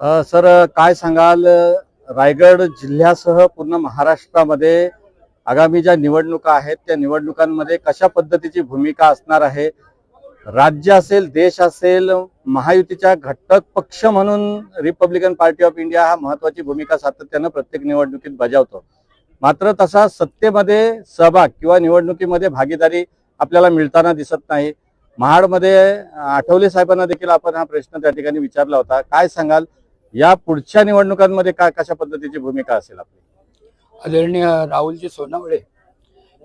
Sir काय सांगाल? रायगड जिल्ह्यासह पूर्ण महाराष्ट्रामध्ये आगामी ज्या निवडणुका आहेत त्या निवडणुकांमध्ये कशा पद्धतीची भूमिका असणार आहे? राज्य असेल देश असेल महायुतीच्या घटक पक्ष म्हणून रिपब्लिकन पार्टी ऑफ इंडिया हा महत्वाची भूमिका सातत्यानं प्रत्येक निवडणुकीत बजावतो. मात्र तसा सत्तेमध्ये सहभाग किंवा निवडणुकीमध्ये भागीदारी आपल्याला मिळताना दिसत नाही. महाडमध्ये आठवले साहेबांना देखील आपण हा प्रश्न त्या ठिकाणी विचारला होता. काय सांगाल? या पुढच्या निवडणुकांमध्ये काय कशा पद्धतीची भूमिका असेल आपली? आदरणीय राहुलजी सोनावळे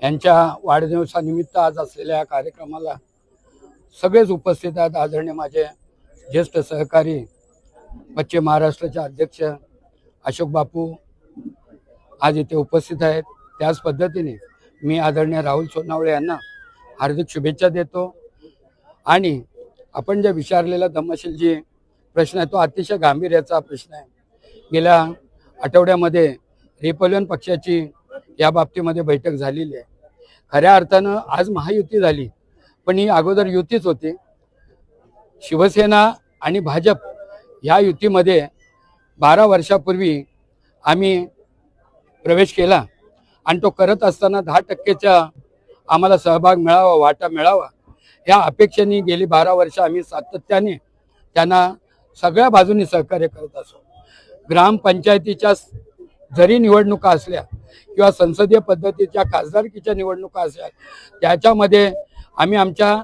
यांच्या वाढदिवसानिमित्त आज असलेल्या या कार्यक्रमाला सगळेच उपस्थित आहेत आदरणीय माझे ज्येष्ठ सहकारी पश्चिम महाराष्ट्राचे अध्यक्ष अशोक बापू आज इथे उपस्थित आहेत. त्याच पद्धतीने मी आदरणीय राहुल सोनावळे यांना हार्दिक शुभेच्छा देतो. आणि आपण जे विचारलेला धम्मशीलजी प्रश्न आहे. तो अतिशय गांभीर्याचा प्रश्न आहे. गेल्या आठवड्यामध्ये रिपब्लिकन पक्षाची या बाबतीमध्ये बैठक झालेली आहे. खऱ्या अर्थानं आज महायुती झाली पण ही अगोदर युतीच होती. शिवसेना आणि भाजप ह्या युतीमध्ये बारा वर्षापूर्वी आम्ही प्रवेश केला आणि तो करत असताना दहा टक्केचा आम्हाला सहभाग मिळावा वाटा मिळावा या अपेक्षेने गेली बारा वर्ष आम्ही सातत्याने त्यांना सगळ्या बाजूनी सहकार्य करत असो. ग्रामपंचायतीच्या जरी निवडणुका असल्या किंवा संसदीय पद्धतीच्या खासदारकीच्या निवडणुका असल्या त्याच्यामध्ये आम्ही आमच्या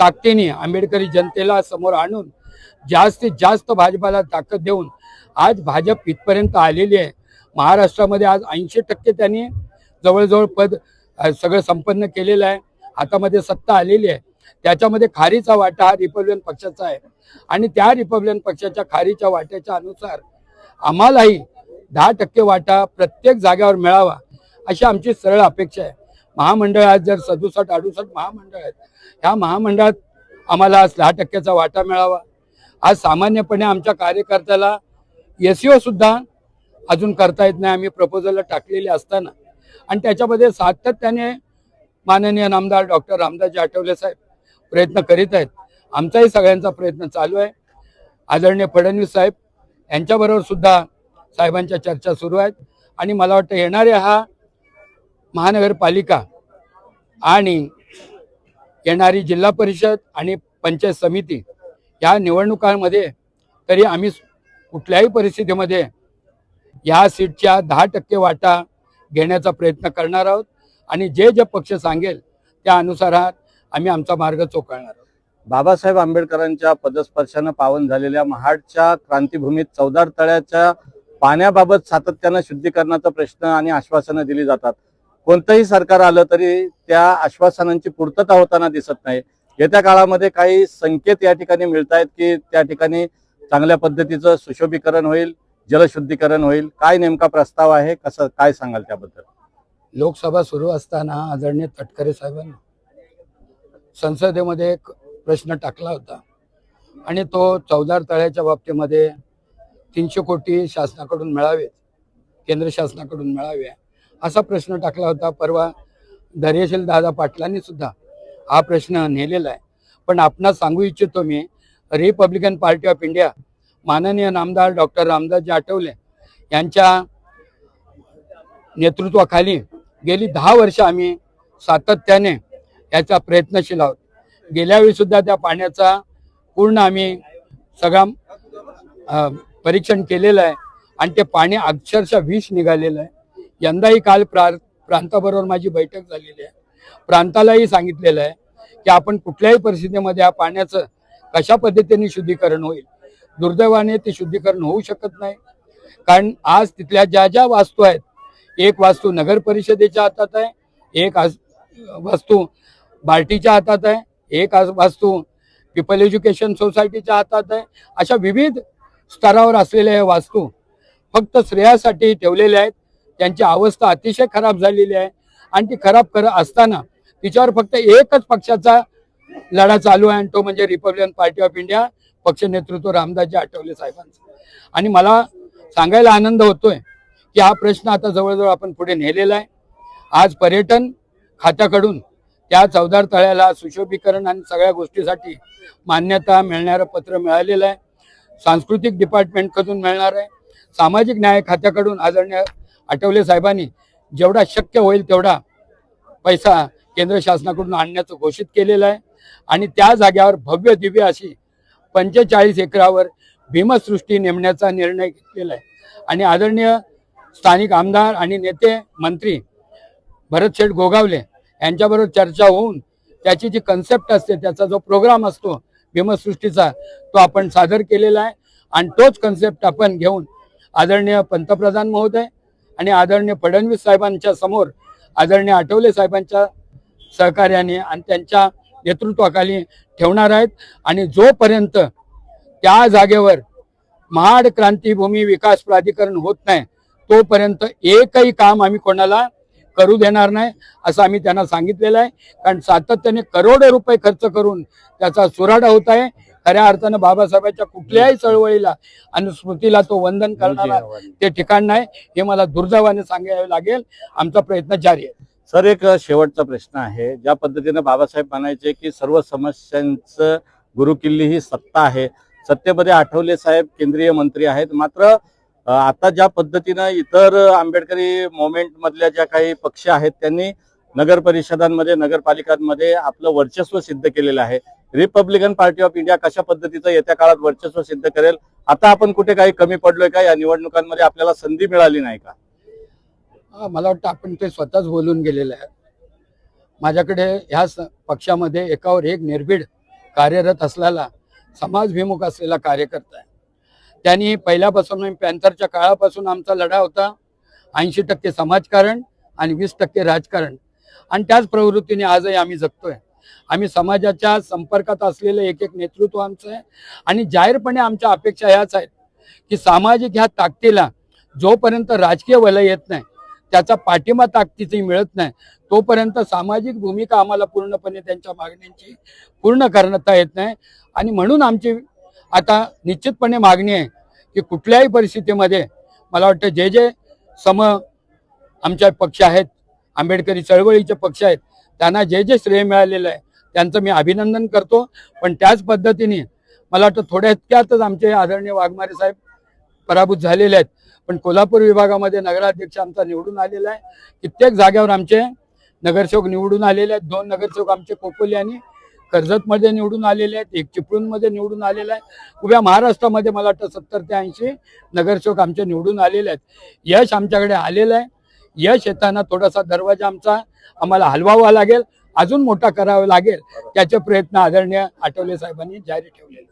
ताकदीने आंबेडकरी जनतेला समोर आणून जास्तीत जास्त भाजपाला ताकद देऊन आज भाजप इथपर्यंत आलेली आहे. महाराष्ट्रामध्ये आज ऐंशी टक्के त्यांनी जवळजवळ पद सगळं संपन्न केलेलं आहे. हातामध्ये सत्ता आलेली आहे. त्याच्यामध्ये खारीचा वाटा हा रिपब्लिकन पक्षाचा आहे. आणि त्या रिपब्लिकन पक्षाच्या खारीच्या वाट्याच्या अनुसार आम्हालाही दहा टक्के वाटा प्रत्येक जागेवर मिळावा अशी आमची सरळ अपेक्षा आहे. महामंडळात जर सदुसष्ट अडुसष्ट महामंडळ आहेत ह्या महामंडळात आम्हाला आज दहा टक्क्याचा वाटा मिळावा. आज सामान्यपणे आमच्या कार्यकर्त्याला एस सुद्धा अजून करता येत नाही. आम्ही प्रपोजलला टाकलेले असताना. आणि त्याच्यामध्ये सातत्याने माननीय नामदार डॉक्टर रामदासजी आठवले साहेब प्रयत्न करीत आहेत. आमचाही सगळ्यांचा प्रयत्न चालू आहे. आदरणीय फडणवीस साहेब यांच्याबरोबर सुद्धा साहेबांच्या चर्चा सुरू आहेत. आणि मला वाटतं येणाऱ्या हा महानगरपालिका आणि येणारी जिल्हा परिषद आणि पंचायत समिती या निवडणुकांमध्ये तरी आम्ही कुठल्याही परिस्थितीमध्ये या सीटच्या दहा टक्के वाटा घेण्याचा प्रयत्न करणार आहोत. आणि जे जे पक्ष सांगेल त्या अनुसारात आम्ही आमचा मार्ग चोकळणार आहोत. बाबासाहेब आंबेडकरांच्या पदस्पर्शानं पावन झालेल्या महाडच्या क्रांतीभूमीत चौदार तळ्याच्या पाण्याबाबत सातत्यानं शुद्धीकरणाचा प्रश्न आणि आश्वासनं दिली जातात. कोणतंही सरकार आलं तरी त्या आश्वासनांची पूर्तता होताना दिसत नाही. येत्या काळामध्ये काही संकेत या ठिकाणी मिळत आहेत की त्या ठिकाणी चांगल्या पद्धतीचं सुशोभीकरण होईल जलशुद्धीकरण होईल. काय नेमका प्रस्ताव आहे? कसं काय सांगाल त्याबद्दल? लोकसभा सुरू असताना आदरणीय तटकरे साहेबांनी संसदेमध्ये एक प्रश्न टाकला होता. आणि तो चौदार तळ्याच्या बाबतीमध्ये तीनशे कोटी शासनाकडून मिळावेत केंद्र शासनाकडून मिळावे. असा प्रश्न टाकला होता. परवा धैर्यशील दादा पाटलांनी सुद्धा हा प्रश्न नेलेला आहे. पण आपणास सांगू इच्छितो मी रिपब्लिकन पार्टी ऑफ इंडिया माननीय नामदार डॉक्टर रामदासजी आठवले यांच्या नेतृत्वाखाली गेली दहा वर्ष आम्ही सातत्याने याचा प्रयत्नशील आहोत. गेल्यावेळी सुद्धा त्या पाण्याचा पूर्ण आम्ही सगळा परीक्षण केलेलं आहे आणि ते पाणी अक्षरशः विष निघालेलं आहे. यंदाही काल प्रा प्रांताबरोबर माझी बैठक झालेली आहे. प्रांतालाही सांगितलेलं आहे की आपण कुठल्याही परिस्थितीमध्ये या पाण्याचं कशा पद्धतीने शुद्धीकरण होईल? दुर्दैवाने ते शुद्धीकरण होऊ शकत नाही. कारण आज तिथल्या ज्या ज्या वास्तू आहेत एक वास्तू नगर परिषदेच्या हातात आहे एक वास्तू बार्टीच्या हातात आहे एक वास्तू पीपल एज्युकेशन सोसायटीच्या हातात आहे. अशा विविध स्तरावर असलेल्या या वास्तू फक्त श्रेयासाठी ठेवलेल्या आहेत. त्यांची अवस्था अतिशय खराब झालेली आहे. आणि ती खराब करत असताना तिच्यावर फक्त एकच पक्षाचा लढा चालू आहे आणि तो म्हणजे रिपब्लिकन पार्टी ऑफ इंडिया पक्ष नेतृत्व रामदासजी आठवले साहेबांचं. आणि मला सांगायला आनंद होतोय की हा प्रश्न आता जवळजवळ आपण पुढे नेलेला आहे. आज पर्यटन खात्याकडून त्या चौदार तळ्याला सुशोभीकरण आणि सगळ्या गोष्टीसाठी मान्यता मिळणारं पत्र मिळालेलं आहे. सांस्कृतिक डिपार्टमेंटकडून मिळणार आहे. सामाजिक न्याय खात्याकडून आदरणीय आठवले साहेबांनी जेवढा शक्य होईल तेवढा पैसा केंद्र शासनाकडून आणण्याचं घोषित केलेलं आहे. आणि त्या जाग्यावर भव्य दिव्य अशी पंचेचाळीस एकरावर भीमसृष्टी नेमण्याचा निर्णय घेतलेला आहे. आणि आदरणीय स्थानिक आमदार आणि नेते मंत्री भरत शेठ गोगावले यांच्याबरोबर चर्चा होऊन त्याची जी कन्सेप्ट असते त्याचा जो प्रोग्राम असतो भीमसृष्टीचा तो आपण सादर केलेला आहे. आणि तोच कन्सेप्ट आपण घेऊन आदरणीय पंतप्रधान महोदय आणि आदरणीय फडणवीस साहेबांच्या समोर आदरणीय आठवले साहेबांच्या सहकार्याने आणि त्यांच्या नेतृत्वाखाली ठेवणार आहेत. आणि जोपर्यंत त्या जागेवर महाड क्रांतीभूमी विकास प्राधिकरण होत नाही तोपर्यंत एकही काम आम्ही कोणाला करू देणार नाही असं आम्ही त्यांना सांगितलेलं आहे. कारण सातत्याने करोडो रुपये खर्च करून त्याचा सुराडा होत आहे. खऱ्या अर्थानं बाबासाहेबांच्या कुठल्याही चळवळीला आणि स्मृतीला तो वंदन करणारा ते ठिकाण नाही हे मला दुर्दैवाने सांगावे लागेल. आमचा प्रयत्न जारी आहे. सर एक शेवटचा प्रश्न आहे. ज्या पद्धतीने बाबासाहेब म्हणायचे की सर्व समस्यांचं गुरुकिल्ली ही सत्ता आहे. सत्तेमध्ये आठवले साहेब केंद्रीय मंत्री आहेत. मात्र आता ज्या पद्धतीनं इतर आंबेडकरी मोमेंट मधल्या ज्या काही पक्ष आहेत त्यांनी नगर परिषदांमध्ये नगरपालिकांमध्ये आपलं वर्चस्व सिद्ध केलेलं आहे. रिपब्लिकन पार्टी ऑफ इंडिया कशा पद्धतीचं येत्या काळात वर्चस्व सिद्ध करेल? आता आपण कुठे काही कमी पडलोय का? या निवडणुकांमध्ये आपल्याला संधी मिळाली नाही का? मला वाटतं आपण ते स्वतःच बोलून गेलेलं आहे. माझ्याकडे ह्या स- पक्षामध्ये एकावर एक निर्भीड कार्यरत असलेला समाजभिमुख असलेला कार्यकर्ता आहे. त्यांनी पहिल्यापासून पॅन्थरच्या काळापासून आमचा लढा होता. ऐंशी टक्के समाजकारण आणि वीस टक्के राजकारण. आणि त्याच प्रवृत्तीने आजही आम्ही जगतोय. आम्ही समाजाच्या संपर्कात असलेलं एक एक नेतृत्व आमचं आहे. आणि जाहीरपणे आमच्या अपेक्षा ह्याच आहेत की सामाजिक ह्या ताकदीला जोपर्यंत राजकीय वलय येत नाही त्याचा पाठिंबा ताकदीची मिळत नाही तोपर्यंत सामाजिक भूमिका आम्हाला पूर्णपणे त्यांच्या मागण्यांची पूर्ण करता येत नाही. आणि म्हणून आमची आता निश्चितपणे मागणी आहे की कुठल्याही परिस्थितीमध्ये मला वाटतं जे जे सम आमच्या पक्ष आहेत आंबेडकरी चळवळीचे पक्ष आहेत त्यांना जे जे श्रेय मिळालेलं आहे त्यांचं मी अभिनंदन करतो. पण त्याच पद्धतीने मला वाटतं थोड्या इतक्यातच आमचे आदरणीय वाघमारे साहेब पराभूत झालेले आहेत. पण कोल्हापूर विभागामध्ये नगराध्यक्ष आमचा निवडून आलेला आहे. कित्येक जाग्यावर आमचे नगरसेवक निवडून आलेले आहेत. दोन नगरसेवक आमचे कोपोली आणि कर्जतमध्ये निवडून आलेले आहेत एक चिपळूणमध्ये निवडून आलेला आहे उभ्या महाराष्ट्रामध्ये मला वाटतं सत्तर ते ऐंशी नगरसेवक आमचे निवडून आलेले आहेत. यश आमच्याकडे आलेलं आहे. यश येताना थोडासा दरवाजा आमचा आम्हाला हलवावा लागेल. अजून मोठा करावा लागेल त्याचे प्रयत्न आदरणीय आठवले साहेबांनी जारी ठेवलेले